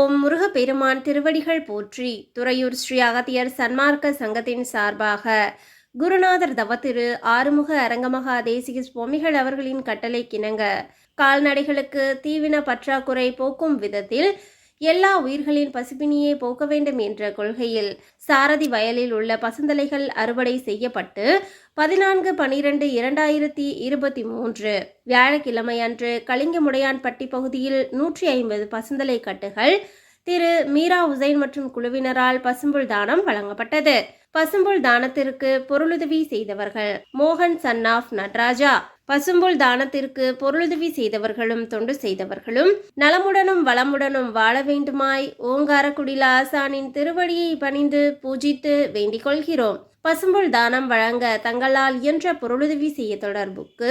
ஓம் முருகப்பெருமான் திருவடிகள் போற்றி. துறையூர் ஸ்ரீ அகத்தியர் சன்மார்க்க சங்கத்தின் சார்பாக குருநாதர் தவத்திரு ஆறுமுக அரங்கமகா தேசிக சுவாமிகள் அவர்களின் கட்டளை கிணங்க. கால்நடைகளுக்கு தீவின பற்றாக்குறை போக்கும் விதத்தில் எல்லா உயிர்களின் பசிப்பினியை போக்க வேண்டும் என்ற கொள்கையில் சாரதி வயலில் உள்ள பசுந்தலைகள் அறுவடை செய்யப்பட்டு பதினான்கு பனிரெண்டு இரண்டாயிரத்தி இருபத்தி மூன்று வியாழக்கிழமை அன்று கலிங்கமுடையான்பட்டி பகுதியில் நூற்றி ஐம்பது பசுந்தலை கட்டுகள் திரு மீரா உசைன் மற்றும் குழுவினரால் பசும்புல் தானம் வழங்கப்பட்டது. பசும்புல் தானத்திற்கு பொருளுதவி செய்தவர்கள் மோகன் சன் ஆஃப் நடராஜா. பசும்புல் தானத்திற்கு பொருளுதவி செய்தவர்களும் தொண்டு செய்தவர்களும் நலமுடனும் வளமுடனும் வாழ வேண்டுமாய் ஓங்காரக்குடில ஆசானின் திருவடியை பணிந்து பூஜித்து வேண்டிக் கொள்கிறோம். பசும்புல் தானம் வழங்க தங்களால் இயன்ற பொருளுதவி செய்ய தொடர்புக்கு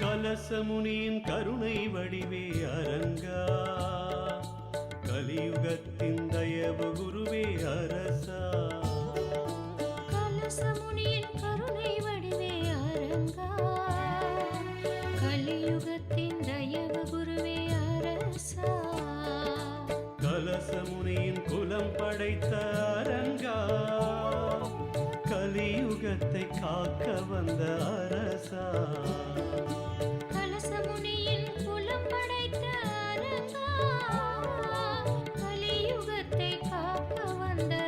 கலசமுனியின் கருணை வடிவே அரங்கா. கலியுகத்தின் தயவு குருவே அரசா. கலசமுனியின் கருணை வடிவே அரங்கா. கலியுகத்தின் தயவு குருவே அரசா. கலசமுனியின் குலம் படைத்த அரங்கா. கலியுகத்தை காக்க வந்த அரசா. அரங்கா கலியுகத்தை காக்க வந்த